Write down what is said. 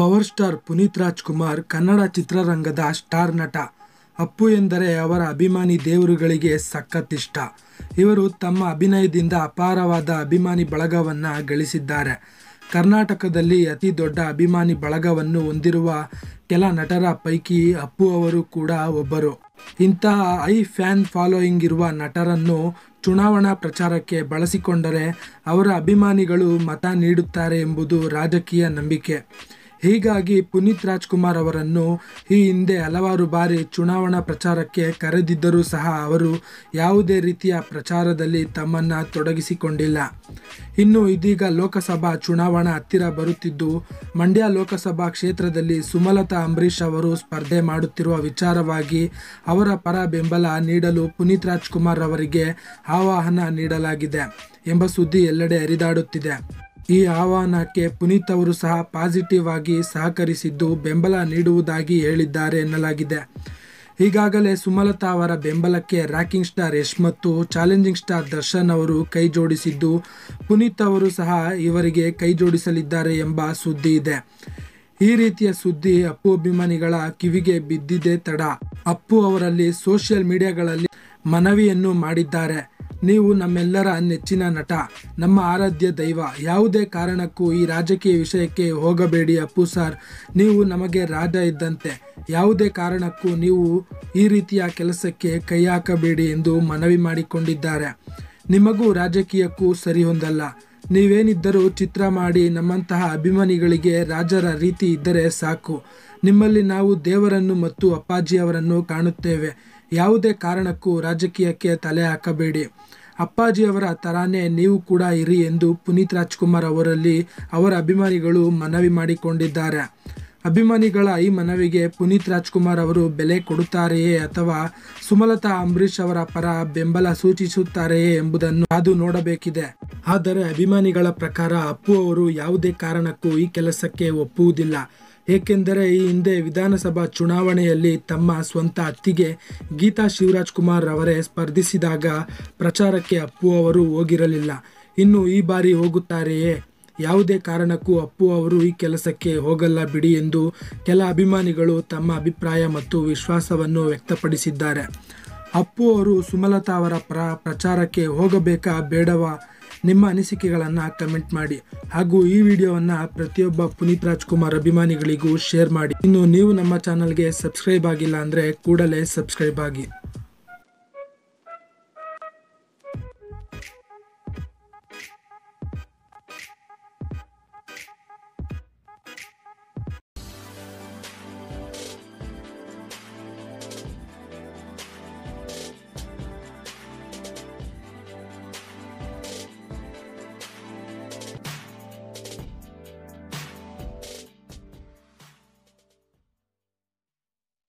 Power star Puneeth Rajkumar Kannada ಚಿತ್ರರಂಗದ star ನಟ. ಅಪ್ಪು ಎಂದರೆ ಅವರ ಅಭಿಮಾನಿ ದೇವರುಗಳಿಗೆ ಸಖತ್ ಇಷ್ಟ ಇವರು ತಮ್ಮ ಅಭಿನಯದಿಂದ ಅಪಾರವಾದ ಅಭಿಮಾನಿ ಬಳಗವನ್ನು ಗಳಿಸಿದ್ದಾರೆ. ಕರ್ನಾಟಕದಲ್ಲಿ ಅತಿ ದೊಡ್ಡ ಅಭಿಮಾನಿ ಬಳಗವನ್ನು ಹೊಂದಿರುವ ಕೆಲ ನಟರ ಪೈಕಿ ಅಪ್ಪು ಅವರು ಕೂಡ ಒಬ್ಬರು. ಇಂತಹ ಐ ಫ್ಯಾನ್ ಫಾಲೋಯಿಂಗ್ ಇರುವ ನಟರನ್ನು ಚುನಾವಣಾ ಪ್ರಚಾರಕ್ಕೆ ಬಳಸಿಕೊಂಡರೆ ಅವರ ಅಭಿಮಾನಿಗಳು ಮತ ನೀಡುತ್ತಾರೆ ಎಂಬುದು ರಾಜಕೀಯ ನಂಬಿಕೆ. ಹೀಗಾಗಿ ಪುನೀತ್ ರಾಜ್ಕುಮಾರ್ ಅವರನ್ನು ಈ ಹಿಂದೆ ಹಲವಾರು ಬಾರಿ ಚುನಾವಣಾ ಪ್ರಚಾರಕ್ಕೆ ಕರೆದಿದ್ದರೂ ಸಹ ಅವರು ಯಾವುದೇ ರೀತಿಯ ಪ್ರಚಾರದಲ್ಲಿ ತಮ್ಮನ್ನು ತೊಡಗಿಸಿಕೊಂಡಿಲ್ಲ. ಇನ್ನು ಇದೀಗ ಲೋಕಸಭಾ ಚುನಾವಣಾ ಹತ್ತಿರ ಬರುತ್ತಿದ್ದು, ಮಂಡ್ಯ ಲೋಕಸಭಾ ಕ್ಷೇತ್ರದಲ್ಲಿ ಸುಮಲತಾ ಅಂಬರೀಷ್ ಅವರು ಸ್ಪರ್ಧೆ ಮಾಡುತ್ತಿರುವ ವಿಚಾರವಾಗಿ ಅವರ ಪರ ಬೆಂಬಲ ನೀಡಲು ಪುನೀತ್ ರಾಜ್ಕುಮಾರ್ ಅವರಿಗೆ ಆಹ್ವಾನ ನೀಡಲಾಗಿದೆ ಎಂಬ ಸುದ್ದಿ ಎಲ್ಲೆಡೆ ಹರಿದಾಡುತ್ತಿದೆ. ಈ ಆಹ್ವಾನಕ್ಕೆ ಪುನೀತ್ ಅವರು ಸಹ ಪಾಸಿಟಿವ್ ಆಗಿ ಸಹಕರಿಸಿದ್ದು ಬೆಂಬಲ ನೀಡುವುದಾಗಿ ಹೇಳಿದ್ದಾರೆ ಎನ್ನಲಾಗಿದೆ. ಈಗಾಗಲೇ ಸುಮಲತಾ ಅವರ ಬೆಂಬಲಕ್ಕೆ ರ್ಯಾಕಿಂಗ್ ಸ್ಟಾರ್ ಯಶ್ ಮತ್ತು ಚಾಲೆಂಜಿಂಗ್ ಸ್ಟಾರ್ ದರ್ಶನ್ ಅವರು ಕೈ ಜೋಡಿಸಿದ್ದು, ಪುನೀತ್ ಅವರು ಸಹ ಇವರಿಗೆ ಕೈ ಜೋಡಿಸಲಿದ್ದಾರೆ ಎಂಬ ಸುದ್ದಿ ಇದೆ. ಈ ರೀತಿಯ ಸುದ್ದಿ ಅಪ್ಪು ಅಭಿಮಾನಿಗಳ ಕಿವಿಗೆ ಬಿದ್ದಿದೆ ತಡ. ಅಪ್ಪು ಅವರಲ್ಲಿ ಸೋಷಿಯಲ್ ಮೀಡಿಯಾಗಳಲ್ಲಿ ಮನವಿಯನ್ನು ಮಾಡಿದ್ದಾರೆ. ನೀವು ನಮ್ಮೆಲ್ಲರ ನೆಚ್ಚಿನ ನಟ, ನಮ್ಮ ಆರಾಧ್ಯ ದೈವ. ಯಾವುದೇ ಕಾರಣಕ್ಕೂ ಈ ರಾಜಕೀಯ ವಿಷಯಕ್ಕೆ ಹೋಗಬೇಡಿ ಅಪ್ಪು ಸಾರ್. ನೀವು ನಮಗೆ ರಾಜ ಇದ್ದಂತೆ. ಯಾವುದೇ ಕಾರಣಕ್ಕೂ ನೀವು ಈ ರೀತಿಯ ಕೆಲಸಕ್ಕೆ ಕೈ ಹಾಕಬೇಡಿ ಎಂದು ಮನವಿ ಮಾಡಿಕೊಂಡಿದ್ದಾರೆ. ನಿಮಗೂ ರಾಜಕೀಯಕ್ಕೂ ಸರಿ ಹೊಂದಲ್ಲ. ನೀವೇನಿದ್ದರೂ ಚಿತ್ರ ಮಾಡಿ ನಮ್ಮಂತಹ ಅಭಿಮಾನಿಗಳಿಗೆ ರಾಜರ ರೀತಿ ಇದ್ದರೆ ಸಾಕು. ನಿಮ್ಮಲ್ಲಿ ನಾವು ದೇವರನ್ನು ಮತ್ತು ಅಪ್ಪಾಜಿಯವರನ್ನು ಕಾಣುತ್ತೇವೆ. ಯಾವುದೇ ಕಾರಣಕ್ಕೂ ರಾಜಕೀಯಕ್ಕೆ ತಲೆ ಹಾಕಬೇಡಿ. ಅಪ್ಪಾಜಿಯವರ ತರಾನೇ ನೀವು ಕೂಡ ಇರಿ ಎಂದು ಪುನೀತ್ ರಾಜ್ಕುಮಾರ್ ಅವರಲ್ಲಿ ಅವರ ಅಭಿಮಾನಿಗಳು ಮನವಿ ಮಾಡಿಕೊಂಡಿದ್ದಾರೆ. ಅಭಿಮಾನಿಗಳ ಈ ಮನವಿಗೆ ಪುನೀತ್ ರಾಜ್ಕುಮಾರ್ ಅವರು ಬೆಲೆ ಕೊಡುತ್ತಾರೆಯೇ ಅಥವಾ ಸುಮಲತಾ ಅಂಬರೀಷ್ ಅವರ ಪರ ಬೆಂಬಲ ಸೂಚಿಸುತ್ತಾರೆಯೇ ಎಂಬುದನ್ನು ಅದು ನೋಡಬೇಕಿದೆ. ಆದರೆ ಅಭಿಮಾನಿಗಳ ಪ್ರಕಾರ ಅಪ್ಪು ಅವರು ಯಾವುದೇ ಕಾರಣಕ್ಕೂ ಈ ಕೆಲಸಕ್ಕೆ ಒಪ್ಪುವುದಿಲ್ಲ. ಏಕೆಂದರೆ ಈ ಹಿಂದೆ ವಿಧಾನಸಭಾ ಚುನಾವಣೆಯಲ್ಲಿ ತಮ್ಮ ಸ್ವಂತ ಅತ್ತಿಗೆ ಗೀತಾ ಶಿವರಾಜ್ ಕುಮಾರ್ ಅವರೇ ಸ್ಪರ್ಧಿಸಿದಾಗ ಪ್ರಚಾರಕ್ಕೆ ಅಪ್ಪು ಅವರು ಹೋಗಿರಲಿಲ್ಲ. ಇನ್ನು ಈ ಬಾರಿ ಹೋಗುತ್ತಾರೆಯೇ? ಯಾವುದೇ ಕಾರಣಕ್ಕೂ ಅಪ್ಪು ಅವರು ಈ ಕೆಲಸಕ್ಕೆ ಹೋಗಲ್ಲ ಬಿಡಿ ಎಂದು ಕೆಲ ಅಭಿಮಾನಿಗಳು ತಮ್ಮ ಅಭಿಪ್ರಾಯ ಮತ್ತು ವಿಶ್ವಾಸವನ್ನು ವ್ಯಕ್ತಪಡಿಸಿದ್ದಾರೆ. ಅಪ್ಪು ಅವರು ಸುಮಲತಾ ಅವರ ಪ್ರ, ಪ್ರಚಾರಕ್ಕೆ ಹೋಗಬೇಕಾ ಬೇಡವಾ? ನಿಮ್ಮ ಅನಿಸಿಕೆಗಳನ್ನು ಕಮೆಂಟ್ ಮಾಡಿ. ಹಾಗೂ ಈ ವಿಡಿಯೋವನ್ನು ಪ್ರತಿಯೊಬ್ಬ ಪುನೀತ್ ರಾಜ್ಕುಮಾರ್ ಅಭಿಮಾನಿಗಳಿಗೂ ಶೇರ್ ಮಾಡಿ. ಇನ್ನು ನೀವು ನಮ್ಮ ಚಾನಲ್ಗೆ ಸಬ್ಸ್ಕ್ರೈಬ್ ಆಗಿಲ್ಲ ಅಂದರೆ ಕೂಡಲೇ ಸಬ್ಸ್ಕ್ರೈಬ್ ಆಗಿ.